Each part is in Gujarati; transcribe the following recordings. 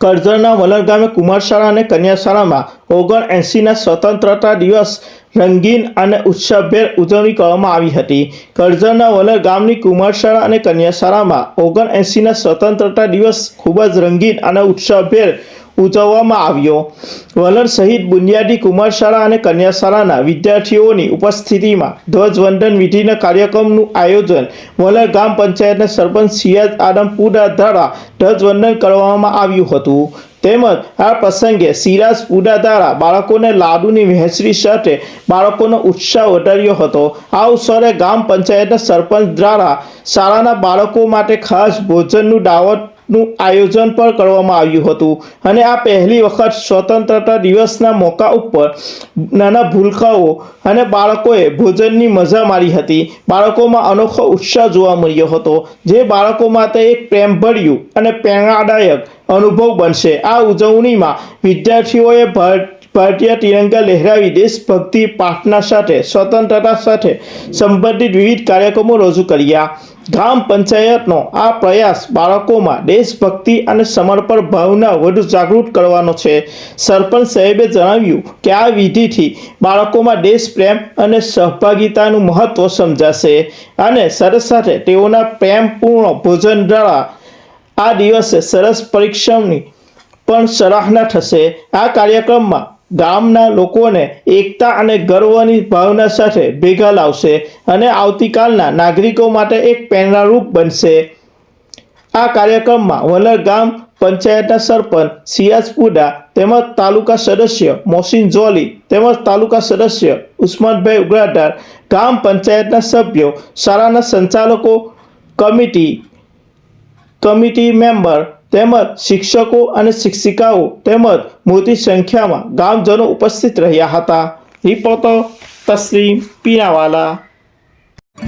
કરજણના વલણ ગામે કુમારશાળા અને કન્યાશાળામાં ઓગણ એંસીના સ્વતંત્રતા દિવસ રંગીન અને ઉત્સવભેર ઉજવણી કરવામાં આવી હતી. કરજણના વલણ ગામની કુમારશાળા અને કન્યાશાળામાં ઓગણ એંસીના સ્વતંત્રતા દિવસ ખૂબ જ રંગીન અને ઉત્સવભેર ઉજવવામાં આવ્યો. વલણ સહિત બુનિયાદી કુમારશાળા અને કન્યાશાળાના વિદ્યાર્થીઓની ઉપસ્થિતિમાં ધ્વજવંદન વિધિના કાર્યક્રમનું આયોજન વલણ ગ્રામ પંચાયતના સરપંચ સિયાજ આદમપુરા દ્વારા ધ્વજવંદન કરવામાં આવ્યું હતું. તેમજ આ પ્રસંગે સિરાજ પુડા દ્વારા બાળકોને લાડુની વહેંચણી સાથે બાળકોનો ઉત્સાહ વધાર્યો હતો. આ અવસરે ગ્રામ પંચાયતના સરપંચ દ્વારા શાળાના બાળકો માટે ખાસ ભોજનનું દાવતનું આયોજન પણ કરવામાં આવ્યું હતું. અને આ પહેલી વખત સ્વતંત્રતા દિવસના મોકા ઉપર નાના ભૂલકાઓ અને બાળકોએ ભોજનની મજા મારી હતી. બાળકોમાં અનોખો ઉત્સાહ જોવા મળ્યો હતો, જે બાળકો માટે એક પ્રેમભર્યું અને પ્રેરણાદાયક અનુભવ બનશે. આ ઉજવણીમાં વિદ્યાર્થીઓએ ભારત ભારતીય તિરંગા લહેરાવી દેશભક્તિ પ્રાર્થના સાથે, સ્વતંત્રતા સાથે સંબંધિત વિવિધ કાર્યક્રમો રજૂ કર્યા. ગ્રામ પંચાયતનો આ પ્રયાસ બાળકોમાં દેશભક્તિ અને સમર્પણ ભાવના વધુ જાગૃત કરવાનો છે. સરપંચ સાહેબે જણાવ્યું કે આ વિધિથી બાળકોમાં દેશપ્રેમ અને સહભાગિતાનું મહત્ત્વ સમજાશે અને સરસ સાથે તેઓના પ્રેમપૂર્ણ ભોજન દ્વારા આ દિવસે સરસ પરીક્ષણની પણ સરાહના થશે. આ કાર્યક્રમમાં ગામના લોકોને એકતા અને ગર્વની ભાવના સાથે ભેગા લાવશે અને આવતીકાલના નાગરિકો માટે એક પ્રેરણારૂપ બનશે. આ કાર્યક્રમમાં વલર ગામ પંચાયતના સરપંચ સિયાજપુરા તેમજ તાલુકા સદસ્ય મોસીન જોલી તેમજ તાલુકા સદસ્ય ઉસ્માનભાઈ ઉગ્રાટાર ગામ પંચાયતના સભ્યો, શાળાના સંચાલકો, કમિટી કમિટી મેમ્બર તેમજ શિક્ષકો અને શિક્ષિકાઓ તેમજ મોટી સંખ્યામાં ગામજનો ઉપસ્થિત રહ્યા હતા રિપોર્ટર તસ્લીમ પીનાવાલા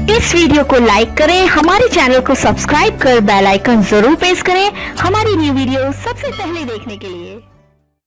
इस वीडियो को लाइक करें हमारे चैनल को सब्सक्राइब कर बेल आइकन जरूर प्रेस करें हमारी न्यू वीडियो सबसे पहले देखने के लिए